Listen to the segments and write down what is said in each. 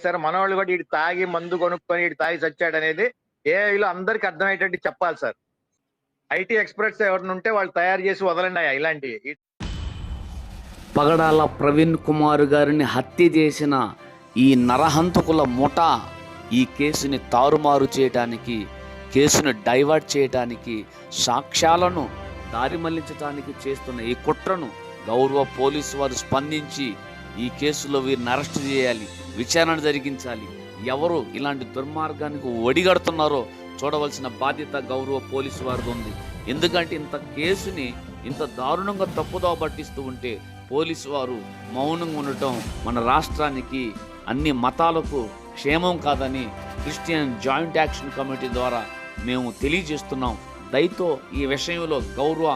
చేశారు మనవాళ్ళు కూడా ఇటు తాగి మందు కొనుక్కొని ఇటు తాగి చచ్చాడు అనేది ఏఐలో అందరికి అర్థమయ్యేటట్టు చెప్పాలి సార్. ఐటీ ఎక్స్పర్ట్స్ ఎవరిని ఉంటే వాళ్ళు తయారు చేసి వదలండి అయ్యా ఇలాంటివి. పగడాల ప్రవీణ్ కుమార్ గారిని హత్య చేసిన ఈ నరహంతకుల ముఠా ఈ కేసుని తారుమారు చేయడానికి కేసును డైవర్ట్ చేయడానికి సాక్ష్యాలను దారి మళ్ళించడానికి చేస్తున్న ఈ కుట్రను గౌరవ పోలీసు వారు స్పందించి ఈ కేసులో వీరిని అరెస్ట్ చేయాలి విచారణ జరిగించాలి. ఎవరు ఇలాంటి దుర్మార్గానికి ఒడిగడుతున్నారో చూడవలసిన బాధ్యత గౌరవ పోలీసు వారిది ఉంది. ఎందుకంటే ఇంత కేసుని ఇంత దారుణంగా తప్పుదో పట్టిస్తూ ఉంటే పోలీసు వారు మౌనంగా ఉండటం మన రాష్ట్రానికి అన్ని మతాలకు క్షేమం కాదని క్రిస్టియన్ జాయింట్ యాక్షన్ కమిటీ ద్వారా మేము తెలియజేస్తున్నాం. దయతో ఈ విషయంలో గౌరవ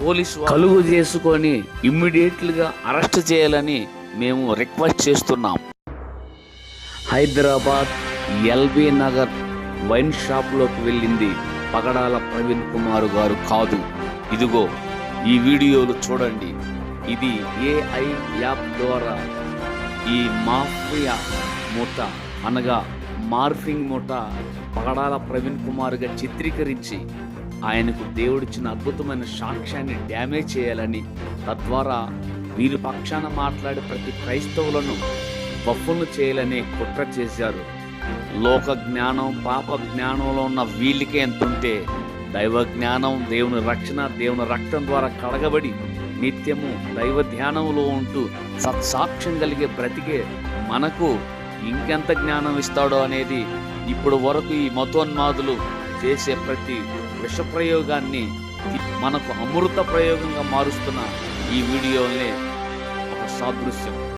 పోలీసు కలుగు చేసుకొని ఇమ్మీడియట్లుగా అరెస్ట్ చేయాలని మేము రిక్వెస్ట్ చేస్తున్నాం. హైదరాబాద్ ఎల్బీ నగర్ వైన్ షాప్లోకి వెళ్ళింది పగడాల ప్రవీణ్ కుమార్ గారు కాదు. ఇదిగో ఈ వీడియోలు చూడండి. ఇది ఏఐ యాప్ ద్వారా ఈ మాఫియా మూట అనగా మార్ఫింగ్ మూట పగడాల ప్రవీణ్ కుమార్గా చిత్రీకరించి ఆయనకు దేవుడిచ్చిన అద్భుతమైన సాక్ష్యాన్ని డ్యామేజ్ చేయాలని తద్వారా వీరి పక్షాన మాట్లాడే ప్రతి క్రైస్తవులను బఫును చేయాలని కుట్ర చేశారు. లోక జ్ఞానం పాప జ్ఞానంలో ఉన్న వీళ్ళకే ఎంత ఉంటే దైవ జ్ఞానం దేవుని రక్షణ దేవుని రక్తం ద్వారా కడగబడి నిత్యము దైవ ధ్యానంలో ఉంటూ సత్సాక్ష్యం కలిగే బ్రతికే మనకు ఇంకెంత జ్ఞానం ఇస్తాడో అనేది ఇప్పుడు వరకు ఈ మతోన్మాదులు చేసే ప్రతి విషప్రయోగాన్ని మనకు అమృత ప్రయోగంగా మారుస్తున్న ఈ వీడియోనే ఒక సాదృశ్యం.